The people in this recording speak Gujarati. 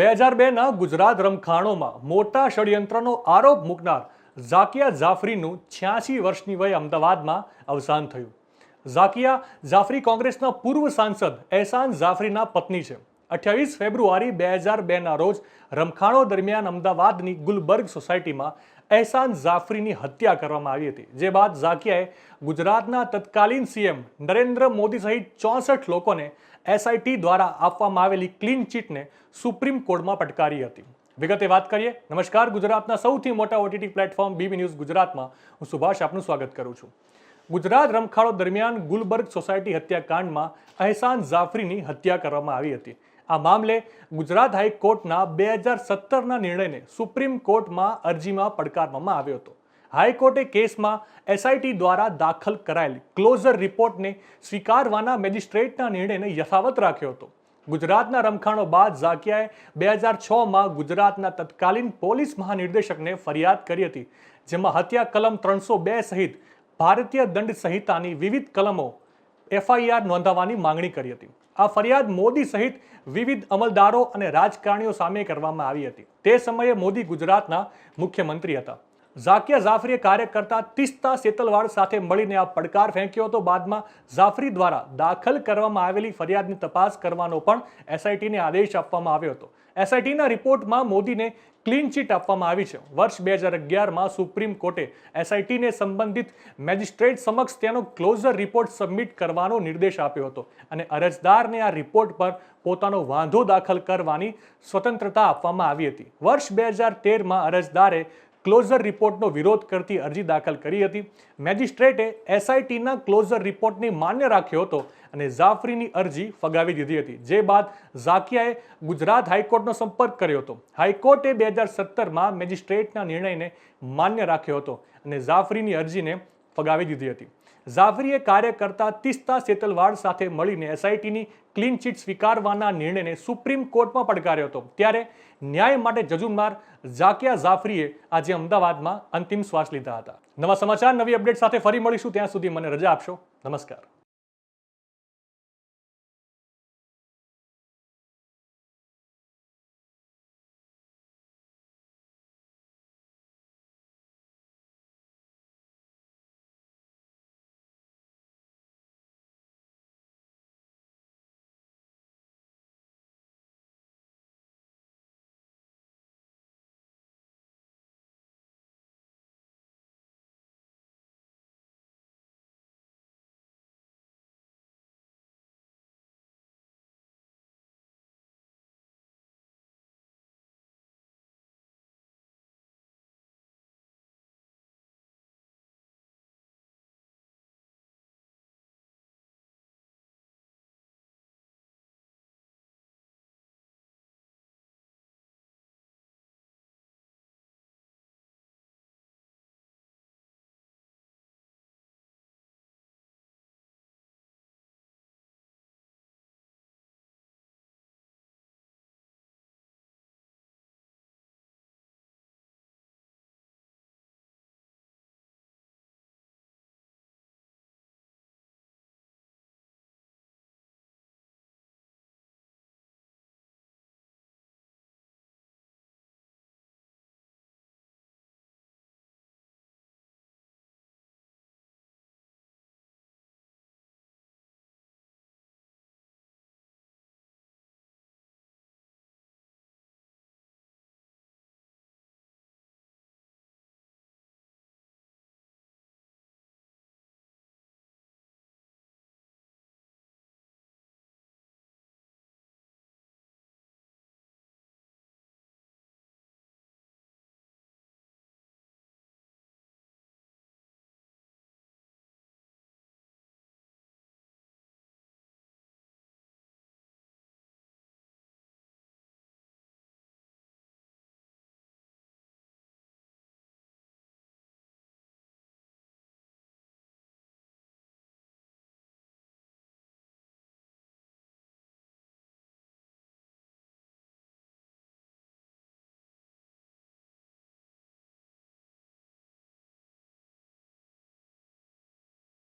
બે હજાર બેના ગુજરાત રમખાણોમાં મોટા ષડયંત્રનો આરોપ મૂકનાર ઝાકિયા જાફરીનું છ્યાસી વર્ષની વયે અમદાવાદમાં અવસાન થયું. ઝાકિયા જાફરી કોંગ્રેસના પૂર્વ સાંસદ એહસાન જાફરીના પત્ની છે. અઠ્યાવીસ ફેબ્રુઆરી બે હજાર બેના રોજ રમખાણો દરમિયાન અમદાવાદની ગુલબર્ગ સોસાયટીમાં એહસાન જાફરીની હત્યા કરવામાં આવી હતી. જે બાદ ઝાકિયાએ ગુજરાતના તત્કાલીન સીએમ નરેન્દ્ર મોદી સહિત ચોસઠ લોકોને એસઆઈટી દ્વારા આપવામાં આવેલી ક્લીન ચીટને સુપ્રીમ કોર્ટમાં પટકારી હતી. વિગતે વાત કરીએ, નમસ્કાર, ગુજરાતના સૌથી મોટા ઓટીટી પ્લેટફોર્મ બીબી ન્યૂઝ ગુજરાતમાં. હું સુભાષ આપનું સ્વાગત કરું છું. ગુજરાત રમખાડો દરમિયાન ગુલબર્ગ સોસાયટી હત્યાકાંડમાં અહેસાન જાફરીની હત્યા કરવામાં આવી હતી. આ મામલે ગુજરાત હાઈકોર્ટના બે હજાર સત્તરના નિર્ણયને સુપ્રીમ કોર્ટમાં અરજીમાં પડકારવામાં આવ્યો હતો. હાઈકોર્ટે કેસમાં એસઆઈટી દ્વારા દાખલ કરાયેલ ક્લોઝર રિપોર્ટને સ્વીકારવાના મેજિસ્ટ્રેટના નિર્ણયને યથાવત રાખ્યો હતો. ગુજરાતના રમખાણો બાદ ઝાકિયાએ બે હજાર છમાં ગુજરાતના તત્કાલીન પોલીસ મહાનિર્દેશકને ફરિયાદ કરી હતી, જેમાં હત્યા કલમ ત્રણસો બે સહિત ભારતીય દંડ સંહિતાની વિવિધ કલમો એફઆઈઆર નોંધાવવાની માંગણી કરી હતી. આ ફરિયાદ મોદી સહિત વિવિધ અમલદારો અને રાજકારણીઓ સામે કરવામાં આવી હતી. તે સમયે મોદી ગુજરાતના મુખ્યમંત્રી હતા. ઝાકિયા જાફરીએ કાર્યકર્તા તિસ્તા સેતલવાડ સાથે મળીને આ પડકાર ફેંક્યો હતો. બાદમાં જાફરી દ્વારા દાખલ કરવામાં આવેલી ફરિયાદની તપાસ કરવાનો પણ એસઆઈટીને આદેશ આપવામાં આવ્યો હતો. એસઆઈટીના રિપોર્ટમાં મોદીને ક્લીન ચીટ આપવામાં આવી છે. વર્ષ બે હજાર અગિયારમાં સુપ્રીમ કોર્ટે એસઆઈટીને સંબંધિત મેજિસ્ટ્રેટ સમક્ષ તેનો ક્લોઝર રિપોર્ટ સબમિટ કરવાનો નિર્દેશ આપ્યો હતો અને અરજદારને આ રિપોર્ટ પર પોતાનો વાંધો દાખલ કરવાની સ્વતંત્રતા આપવામાં આવી હતી. વર્ષ બે હજાર તેરમાં અરજદારે ક્લોઝર રિપોર્ટનો વિરોધ કરતી અરજી દાખલ કરી હતી. મેજિસ્ટ્રેટે એસઆઈટીના ક્લોઝર રિપોર્ટને માન્ય રાખ્યો હતો અને જાફરીની અરજી ફગાવી દીધી હતી. જે બાદ ઝાકિયાએ ગુજરાત હાઈકોર્ટનો સંપર્ક કર્યો હતો. હાઈકોર્ટે બે હજાર સત્તરમાં મેજિસ્ટ્રેટના નિર્ણયને માન્ય રાખ્યો હતો અને જાફરીની અરજીને ફગાવી દીધી હતી. જાફરીએ કાર્યકર્તા તિસ્તા સેતલવાડ સાથે મળીને એસઆઈટીની ક્લીન ચીટ સ્વીકારવાના નિર્ણયને સુપ્રીમ કોર્ટમાં પડકાર્યો હતો. ત્યારે ન્યાય માટે જજુમનાર ઝાકિયા જાફરીએ આજે અમદાવાદમાં અંતિમ શ્વાસ લીધા હતા. નવા સમાચાર, નવી અપડેટ સાથે ફરી મળીશું. ત્યાં સુધી મને રજા આપશો. નમસ્કાર.